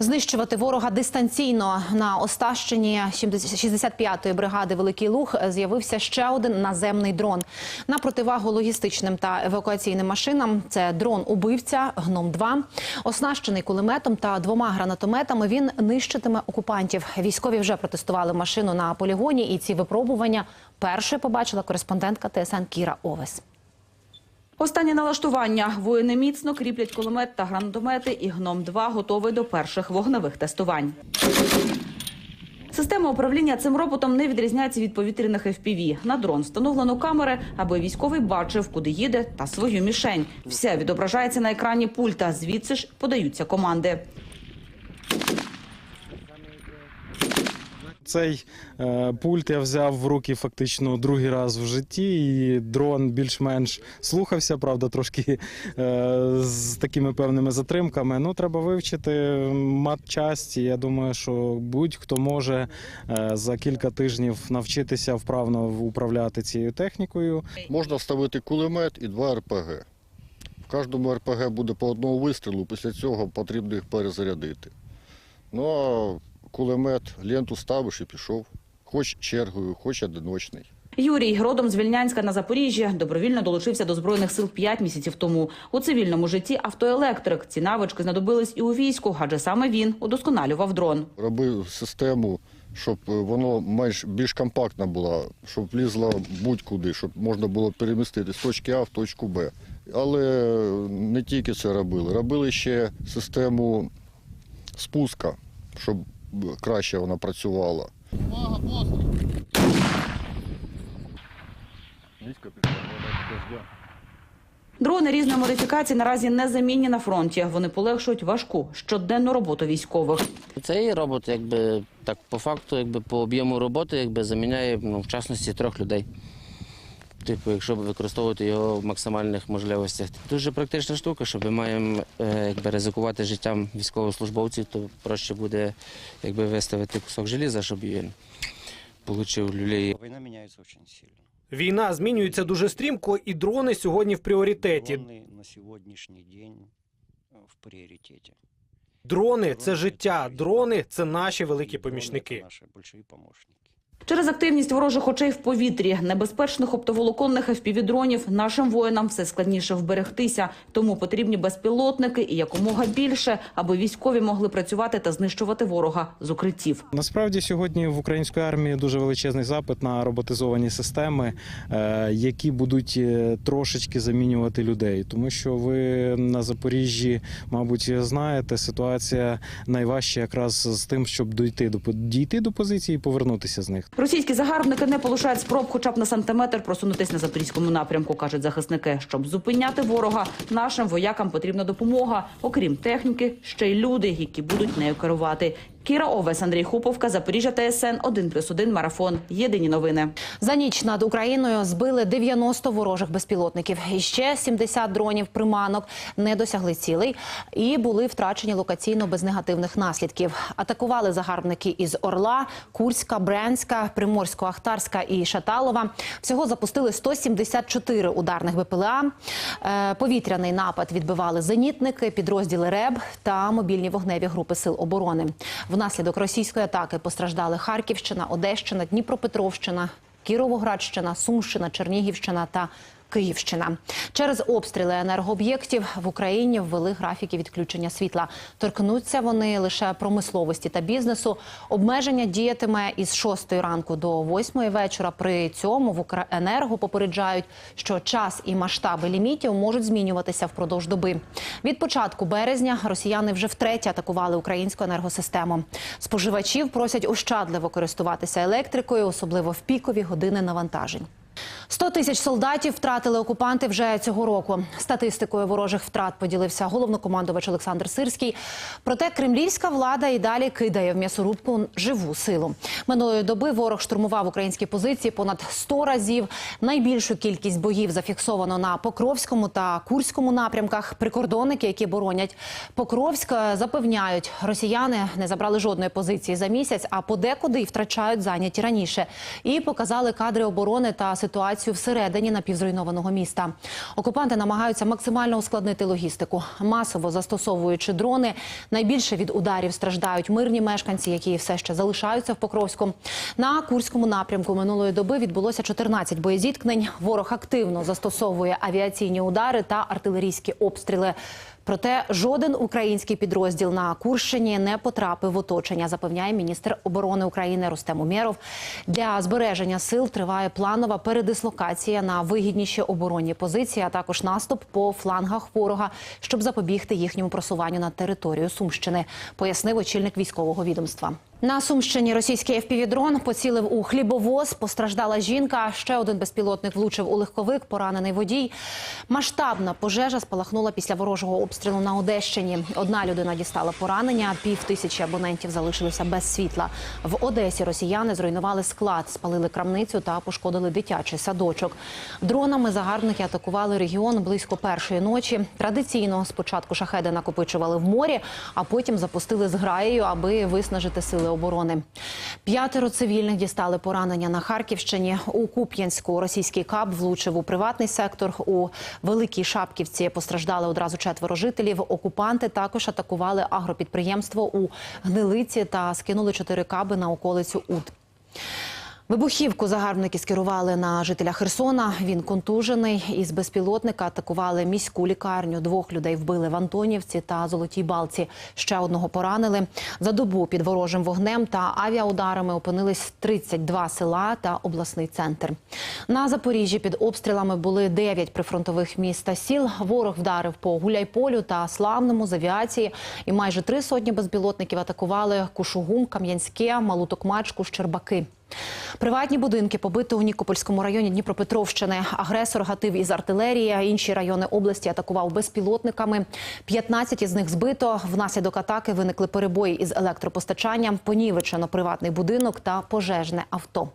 Знищувати ворога дистанційно на Остащині 65-ї бригади Великий Луг з'явився ще один наземний дрон. На противагу логістичним та евакуаційним машинам це дрон-убивця гном 2 оснащений кулеметом та двома гранатометами. Він нищитиме окупантів. Військові вже протестували машину на полігоні, і ці випробування першою побачила кореспондентка ТСН Кіра Овес. Останнє налаштування. Воїни міцно кріплять кулемет та гранатомети, і «Гном-2» готовий до перших вогневих тестувань. Система управління цим роботом не відрізняється від повітряних FPV. На дрон встановлено камери, аби військовий бачив, куди їде, та свою мішень. Все відображається на екрані пульта. Звідси ж подаються команди. Цей е, пульт я взяв в руки фактично другий раз в житті, і дрон більш-менш слухався, правда, трошки е, з такими певними затримками. Ну, треба вивчити матчасті. Я думаю, що будь-хто може е, за кілька тижнів навчитися вправно управляти цією технікою. Можна вставити кулемет і два РПГ. В кожному РПГ буде по одному вистрілу, після цього потрібно їх перезарядити. Ну а кулемет ленту ставиш і пішов. Хоч чергою, хоч одиночний. Юрій родом з Вільнянська на Запоріжжі добровільно долучився до збройних сил 5 місяців тому. У цивільному житті автоелектрик. Ці навички знадобились і у війську, адже саме він удосконалював дрон. Робив систему, щоб воно менш більш компактна була, щоб влізла будь-куди, щоб можна було перемістити з точки А в точку Б. Але не тільки це робили. Робили ще систему спуска, щоб краще вона працювала. Дрони різної модифікації наразі не замінні на фронті. Вони полегшують важку щоденну роботу військових. Цей робот, якби так по факту, якби по об'єму роботи, якби заміняє ну, в частності трьох людей Типу, якщо використовувати його в максимальних можливостях. Дуже практична штука, що ми маємо е, якби, ризикувати життям військовослужбовців, то проще буде якби, виставити кусок желіза, щоб він отримав люлей. Война меняется очень сильно. Війна змінюється дуже стрімко, і дрони сьогодні в пріоритеті. Дроны на сегодняшний день э, в приоритете. Дрони це Дроны життя, это дрони це наші великі Дроны это помічники. Наши большие помощники. Через активність ворожих очей в повітрі, небезпечних оптоволоконних FPV-дронів нашим воїнам все складніше вберегтися. Тому потрібні безпілотники і якомога більше, аби військові могли працювати та знищувати ворога з укриттів. Насправді сьогодні в української армії дуже величезний запит на роботизовані системи, е, які будуть е, трошечки замінювати людей. Тому що ви на Запоріжжі, мабуть, знаєте, ситуація найважча якраз з тим, щоб дійти до дійти до позиції і повернутися з них. Російські загарбники не полишають спроб хоча б на сантиметр просунутись на запорізькому напрямку, кажуть захисники. Щоб зупиняти ворога, нашим воякам потрібна допомога. Окрім техніки, ще й люди, які будуть нею керувати. Кіра Овес, Андрій Хуповка, Запоріжжя ТСН 1+,1 Марафон. Єдині новини. За ніч над Україною збили 90 ворожих безпілотників. І ще 70 дронів приманок не досягли цілей і були втрачені локаційно без негативних наслідків. Атакували загарбники із Орла, Курська, Брянська, Приморсько-Ахтарська і Шаталова. Всього запустили 174 ударних БПЛА. Е, Повітряний напад відбивали зенітники, підрозділи РЕБ та мобільні вогневі групи сил оборони. Внаслідок російської атаки постраждали Харківщина, Одещина, Дніпропетровщина, Кіровоградщина, Сумщина, Чернігівщина та Київщина. Через обстріли енергооб'єктів в Україні ввели графіки відключення світла. Торкнуться вони лише промисловості та бізнесу. Обмеження діятиме із 6 ранку до 8 вечора. При цьому в Укренерго попереджають, що час і масштаби лімітів можуть змінюватися впродовж доби. Від початку березня росіяни вже втретє атакували українську енергосистему. Споживачів просять ощадливо користуватися електрикою, особливо в пікові години навантажень. 100 тисяч солдатів втратили окупанти вже цього року. Статистикою ворожих втрат поділився головнокомандувач Олександр Сирський. Проте кремлівська влада і далі кидає в м'ясорубку живу силу. Минулої доби ворог штурмував українські позиції понад 100 разів. Найбільшу кількість боїв зафіксовано на Покровському та Курському напрямках. Прикордонники, які боронять Покровськ, запевняють, росіяни не забрали жодної позиції за місяць, а подекуди і втрачають зайняті раніше. І показали кадри оборони та ситуації ситуацію всередині напівзруйнованого міста. Окупанти намагаються максимально ускладнити логістику, масово застосовуючи дрони. Найбільше від ударів страждають мирні мешканці, які все ще залишаються в Покровську. На Курському напрямку минулої доби відбулося 14 боєзіткнень. Ворог активно застосовує авіаційні удари та артилерійські обстріли. Проте жоден український підрозділ на Курщині не потрапив в оточення, запевняє міністр оборони України Рустем Умєров. Для збереження сил триває планова передислокація на вигідніші оборонні позиції, а також наступ по флангах ворога, щоб запобігти їхньому просуванню на територію Сумщини, пояснив очільник військового відомства. На Сумщині російський FPV-дрон поцілив у хлібовоз. Постраждала жінка. Ще один безпілотник влучив у легковик. Поранений водій. Масштабна пожежа спалахнула після ворожого обстрілу на Одещині. Одна людина дістала поранення. Пів тисячі абонентів залишилися без світла. В Одесі росіяни зруйнували склад, спалили крамницю та пошкодили дитячий садочок. Дронами загарбники атакували регіон близько першої ночі. Традиційно спочатку шахеди накопичували в морі, а потім запустили зграєю, аби виснажити сили оборони. П'ятеро цивільних дістали поранення на Харківщині. У Куп'янську російський кап влучив у приватний сектор. У Великій Шапківці постраждали одразу четверо жителів. Окупанти також атакували агропідприємство у Гнилиці та скинули чотири каби на околицю Уд. Вибухівку загарбники скерували на жителя Херсона. Він контужений. Із безпілотника атакували міську лікарню. Двох людей вбили в Антонівці та Золотій Балці. Ще одного поранили. За добу під ворожим вогнем та авіаударами опинились 32 села та обласний центр. На Запоріжжі під обстрілами були 9 прифронтових міст та сіл. Ворог вдарив по Гуляйполю та Славному з авіації. І майже три сотні безпілотників атакували Кушугум, Кам'янське, Малу Токмачку, Щербаки. Приватні будинки побито у Нікопольському районі Дніпропетровщини. Агресор гатив із артилерії. Інші райони області атакував безпілотниками. 15 із них збито. Внаслідок атаки виникли перебої із електропостачанням. Понівечено приватний будинок та пожежне авто.